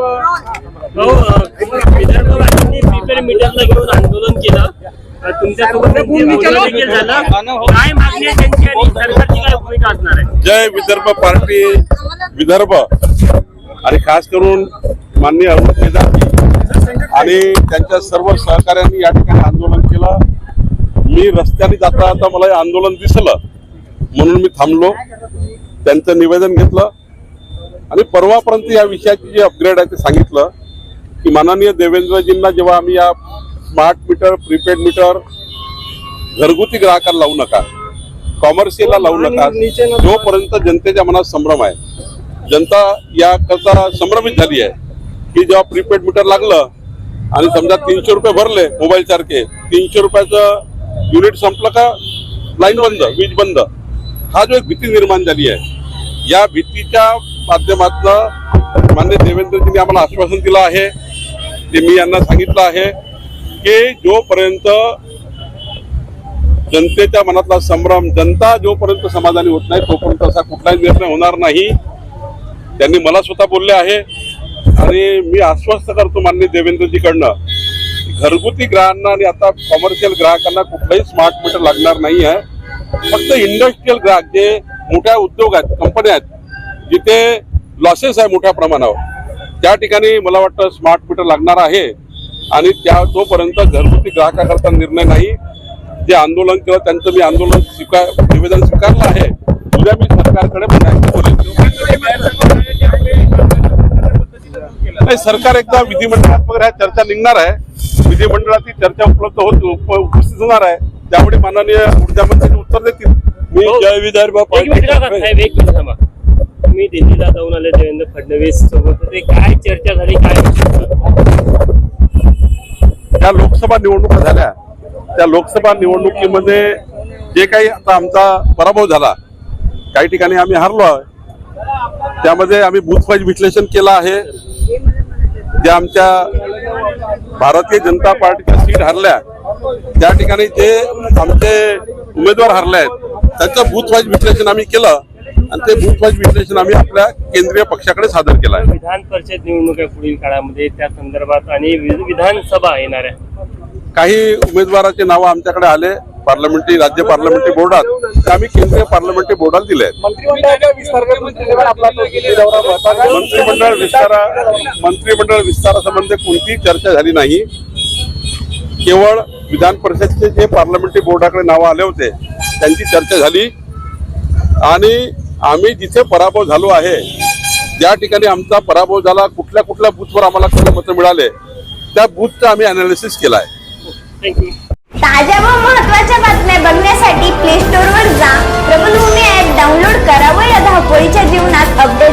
भाऊ, अ, विदर्भवासींनी प्रीपेड मीटरला घेऊन आंदोलन केलं. अ, तुमच्यासोबत त्यांची बोलणं देखील झालं. काय मागणी आहे त्यांची आणि सरकारची काय भूमिका असणार आहे? जय विदर्भ पार्टी विदर्भ. आणि खास करून माननीय अरुण केदार आणि त्यांच्या सर्व सहकाऱ्यांनी या ठिकाणी आंदोलन केलं. मी रस्त्याने जाता जाता मला हे आंदोलन दिसलं. म्हणून मी थांबलो. त्यांचं निवेदन घेतलं. आणि परवापर्यंत या विषयाची जी अपग्रेड आहे ते सांगितलं की माननीय देवेंद्रजींना जेव्हा आम्ही या स्मार्ट मीटर प्रीपेड मीटर घरगुती ग्राहकाला लावू नका कॉमर्शियलला लावू नका जोपर्यंत जनतेच्या मनात संभ्रम आहे. जनता याकरता संभ्रमित झाली आहे की जेव्हा प्रीपेड मीटर लागलं आणि समजा तीनशे रुपये भरले मोबाईल सारखे तीनशे रुपयाचं युनिट संपलं का? लाईन बंद वीज बंद. हा जो एक भीती निर्माण झाली आहे या भीतीच्या माध्यमातून मान्य देवेंद्रजींनी आम्हाला आश्वासन दिलं आहे ते मी यांना सांगितलं आहे की जोपर्यंत जनतेच्या मनातला संभ्रम जनता जोपर्यंत समाधानी होत नाही तोपर्यंत असा कुठलाही निर्णय होणार नाही. त्यांनी मला स्वतः बोलले आहे आणि मी आश्वस्त करतो मान्य देवेंद्रजीकडनं घरगुती ग्राहकांना आणि आता कॉमर्शियल ग्राहकांना कुठलाही स्मार्ट मीटर लागणार नाही आहे फक्त इंडस्ट्रीयल ग्राहक जे मोठ्या उद्योग आहेत कंपन्या आहेत जिथे लॉसेस आहे मोठ्या प्रमाणावर त्या ठिकाणी मला वाटतं स्मार्ट मीटर लागणार आहे. आणि त्या तोपर्यंत घरगुती ग्राहकाकरता निर्णय नाही. जे आंदोलन केलं त्यांचं मी आंदोलन स्वीकार निवेदन स्वीकारलं आहे. उद्या मी सरकारकडे नाही सरकार एकदा विधिमंडळात वगैरे ह्या चर्चा निघणार आहे. विधिमंडळात ही चर्चा उपलब्ध होत उप- उपस्थित होणार आहे. त्यामुळे माननीय ऊर्जा मंत्री उत्तर देतील. मी जय विदर्भ जाऊन आले देवेंद्र फडणवीस सोबत. काय चर्चा झाली काय त्या लोकसभा निवडणुका झाल्या त्या लोकसभा निवडणुकीमध्ये जे काही आता आमचा पराभव झाला काही ठिकाणी आम्ही हारलो आहे त्यामध्ये आम्ही बूथवाईज विश्लेषण केलं आहे. ज्या आमच्या भारतीय जनता पार्टीच्या सीट हरल्या त्या ठिकाणी जे आमचे उमेदवार हरले आहेत त्यांचं बूथ वाईज विश्लेषण आम्ही केलं. आणि ते वाईज विश्लेषण आम्ही आपल्या केंद्रीय पक्षाकडे सादर केलं आहे. विधान परिषद निवडणूक आहे पुढील काळामध्ये त्या संदर्भात आणि विधानसभा येणार आहे काही उमेदवाराचे नावं आमच्याकडे आले पार्लमेंटरी राज्य पार्लमेंटरी बोर्डात ते आम्ही केंद्रीय पार्लमेंटरी बोर्डाला दिले आहेत. आहे. मंत्रिमंडळ विस्तारा मंत्रिमंडळ विस्तारासंबंधी कोणतीही चर्चा झाली नाही. केवळ विधान परिषदचे जे पार्लमेंटरी बोर्डाकडे नावं आले होते त्यांची चर्चा झाली. आणि आम्ही जिथे पराभव झालो आहे ज्या ठिकाणी आमचा पराभव झाला कुठल्या कुठल्या बूथवर आम्हाला कोणते मत मिळाले त्या बूथचं आम्ही अनालिसिस केलं आहे ताज्या व महत्त्वाच्या बातम्या बघण्यासाठी प्ले स्टोर वर जा. प्रबलभूमी ऍप डाउनलोड करा व या धावपळीच्या जीवनात अपडेट